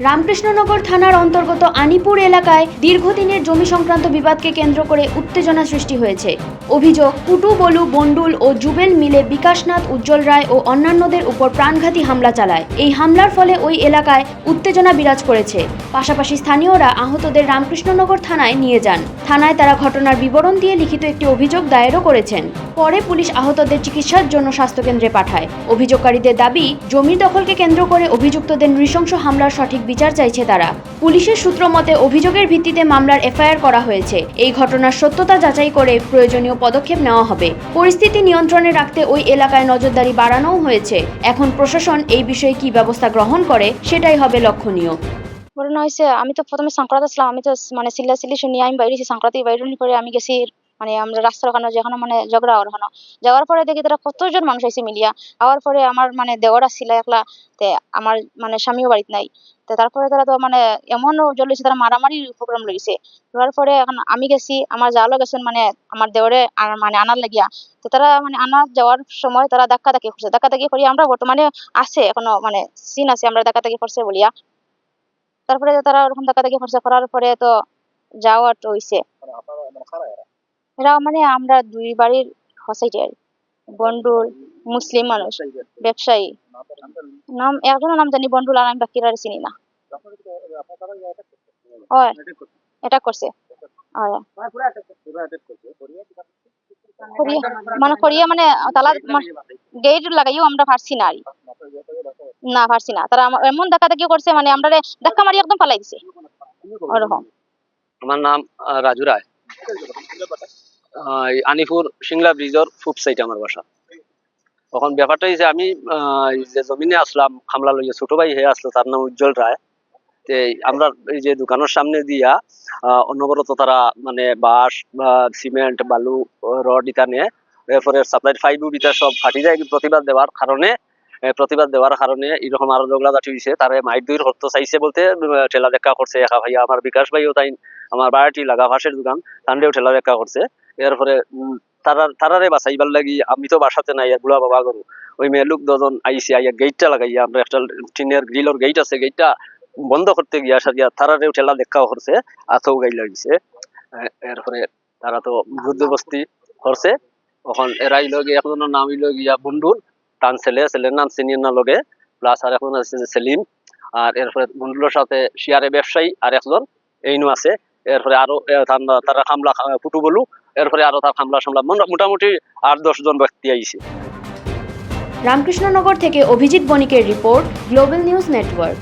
রামকৃষ্ণনগর থানার অন্তর্গত আনিপুর এলাকায় দীর্ঘদিনের জমি সংক্রান্ত বিবাদকে কেন্দ্র করে উত্তেজনা সৃষ্টি হয়েছে। অভিযোগ, কুটু, বলু, বন্ডুল ও জুবেল মিলে বিকাশনাথ, উজ্জ্বল রায় ও অন্যান্যদের উপর প্রাণঘাতী হামলা চালায়। এই হামলার ফলে ওই এলাকায় উত্তেজনা বিরাজ করেছে। পাশাপাশি স্থানীয়রা আহতদের রামকৃষ্ণনগর থানায় নিয়ে যান। থানায় তারা ঘটনার বিবরণ দিয়ে লিখিত একটি অভিযোগ দায়েরও করেছেন। পরে পুলিশ আহতদের চিকিৎসার জন্য স্বাস্থ্যকেন্দ্রে পাঠায়। অভিযোগকারীদের দাবি জমির দখলকে কেন্দ্র করে অভিযুক্তদের নৃশংস হামলার সঠিক বিচার চাইছে তারা। পুলিশের সূত্র মতে, অভিযোগের ভিত্তিতে মামলার এফআইআর করা হয়েছে। এই ঘটনার সত্যতা যাচাই করে প্রয়োজনীয় পদক্ষেপ নেওয়া হবে। পরিস্থিতি নিয়ন্ত্রণে রাখতে ওই এলাকায় নজরদারি বাড়ানোও হয়েছে। এখন প্রশাসন এই বিষয়ে কি ব্যবস্থা গ্রহণ করে, সেটাই হবে লক্ষণীয়। ঘটনা হয়েছে আমি তো প্রথমে সাংক্রাত আসলাম আমি তো মানে সিল্লা সিল্লি শুনি, আমি বাইরেছি সাংক্রাতি বাইরে করে আমি গেছি মানে আমরা রাস্তার ওখানে যেখানে মানে ঝগড়া হওয়ার ওখানে যাওয়ার পরে দেখি তারা কতজন মানুষ আইসে মিলিয়া। আওয়ার পরে আমার মানে দেওয়ার আসছিল একলা, তে আমার মানে স্বামীও বাড়িতে নাই। তো তারপরে তারা তো মানে এমন হয়েছে তারা মারামারি প্রোগ্রাম লইছে দেওয়ার পরে এখন আমি গেছি, আমার জালও গেছেন মানে আমার দেওয়ারে মানে আনার লাগিয়া। তো তারা মানে আনার যাওয়ার সময় তারা ধাক্কা ধাক্কি করছে। ধাক্কা ধাক্কি করি আমরা বর্তমানে আছে, এখনও মানে সিন আছে, আমরা ধাক্কা ধাক্কি করছে বলিয়া। তারপরে তারা ওরকম ধাক্কাধাক্কি করছে, করার পরে তো যাওয়া তো হইছে। এরা মানে আমরা দুই বাড়ির হসাইটে আর। বন্ডুল মুসলিম মানুষ, ব্যবসায়ী। নাম একজনের নাম জানি বন্ডুল, আর আমি বাকিরা চিনি না। এটা করছে। মানে করিয়া মানে তালা গেট লাগাইও আমরা পারছি না আর না, পারছি না। তারা এমন ধাক্কা ধাক্কি করছে মানে আমরা ধাক্কা মারি একদম ফালাই দিছে। ওরকম। আমার নাম রাজু রায়। আনিপুর সিংলা ব্রিজের ফুট সাইড আমার বাসা। তখন ব্যাপারটা হয়েছে আমি যে জমিনে আসলাম, খামলা লইয়া ছোট ভাই হয়ে আসলো, তার নাম উজ্জ্বল রায়। আমরা এই যে দোকানের সামনে দিয়া অনবরত তারা মানে বাঁশ বা সিমেন্ট, বালু রড ইটা নিয়ে এরপরে সাপ্লাই ফাইভ ইটা সব ফাটি যায় প্রতিবাদ দেওয়ার কারণে প্রতিবাদ দেওয়ার কারণে এরকম আরও জগলা জাতি হয়েছে তারে মাইট দুইর হরত চাইছে বলতে ঠেলা দেখা করছে। একা ভাইয়া, আমার বিকাশ ভাইও তাই আমার বাড়াটি লাগা ভাসের দোকান তান্ডেও ঠেলা দেখা করছে। এরপরে তারা, তারারে বাঁচাইবার লাগি আমি তো বাসাতে নাই, আর বুড়া বাবা করু ওই মেয়ে লোক দুজন আইসি আইয়া গেটটা লাগাইয়া, আমরা একটা টিনের গ্রিলর গেট আছে গেটটা বন্ধ করতে গিয়া সারিয়া তারারেও ঠেলা দেখাও করছে আথৌ গাই লাগিছে এরপরে তারা তো যুদ্ধবস্তি করছে। তখন এরাই লগে একজনের নাম হইল গিয়া বন্ডুল টান ছেলে, ছেলের নাম সিনিয়র না লগে প্লাস আর এখন আছে সেলিম। আর এরপরে বন্ডুলের সাথে শিয়ারে ব্যবসায়ী আর একজন এইনু আছে। এরপরে আরও তারা খামলা ফুটু বলু এরপরে আরও তার খামলা সামলা মোটামুটি আট, দশ জন ব্যক্তি আইছে। রামকৃষ্ণনগর থেকে অভিজিৎ বণিকের রিপোর্ট, গ্লোবাল নিউজ নেটওয়ার্ক।